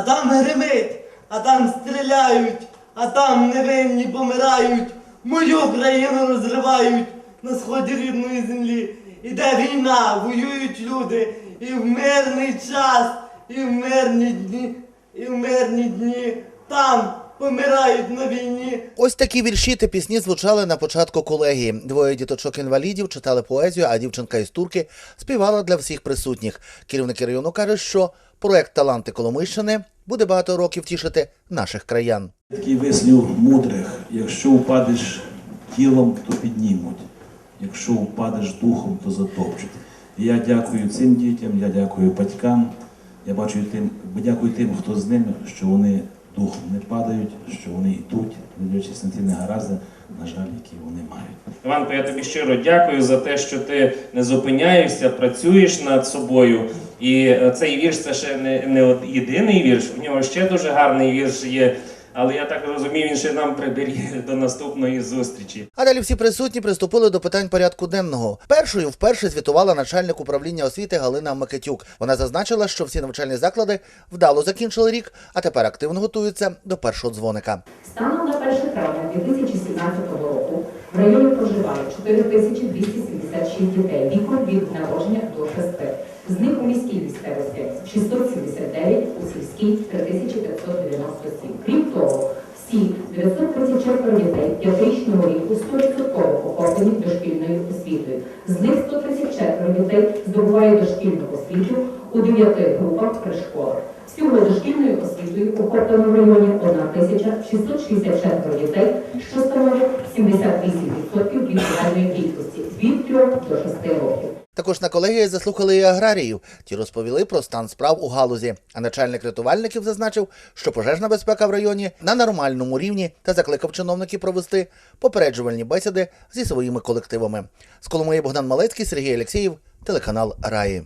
а там гримить, а там стріляють, а там невинні помирають, мою країну розривають на сході рідної землі. Іде війна, воюють люди, і в мирний час, і в мирні дні, і в мирні дні там помирають на війні. Ось такі вірші та пісні звучали на початку колегії. Двоє діточок інвалідів читали поезію, а дівчинка із турки співала для всіх присутніх. Керівники району кажуть, що проект Таланти Коломийщини буде багато років тішити наших краян. Такий вислів мудрих, якщо впадеш тілом, то піднімуть, якщо впадеш духом, то затопчуть. І я дякую цим дітям, я дякую батькам, я бачу тим, дякую тим, хто з ними, що вони духом не падають, що вони йдуть, не дивлячись на ті негаразди, на жаль, які вони мають. Іванко, я тобі щиро дякую за те, що ти не зупиняєшся, працюєш над собою. І е, цей вірш це ще не, не от єдиний вірш. У нього ще дуже гарний вірш є. Але я так розумію, він ще нам приберіг до наступної зустрічі. А далі всі присутні приступили до питань порядку денного. Першою вперше звітувала начальник управління освіти Галина Микитюк. Вона зазначила, що всі навчальні заклади вдало закінчили рік, а тепер активно готуються до першого дзвоника. Станом на 1 травня 2017 року в районі проживає 4276 дітей віком від народження до 6. З них у міській місцевості 679, у сільській 3597. Крім того, всі 934 дітей п'ятирічного віку 100% охоплені дошкільною освітою. З них 134 дітей здобувають дошкільну освіту у 9 групах при. Всього дошкільною освітою охоплено в районі 1664 дітей, що становить 78% від загальної кількості від 3 до 6 років. Також на колегії заслухали і аграріїв. Ті розповіли про стан справ у галузі. А начальник рятувальників зазначив, що пожежна безпека в районі на нормальному рівні та закликав чиновників провести попереджувальні бесіди зі своїми колективами. З Коломиї Богдан Малецький, Сергій Алєксєєв, телеканал Раї.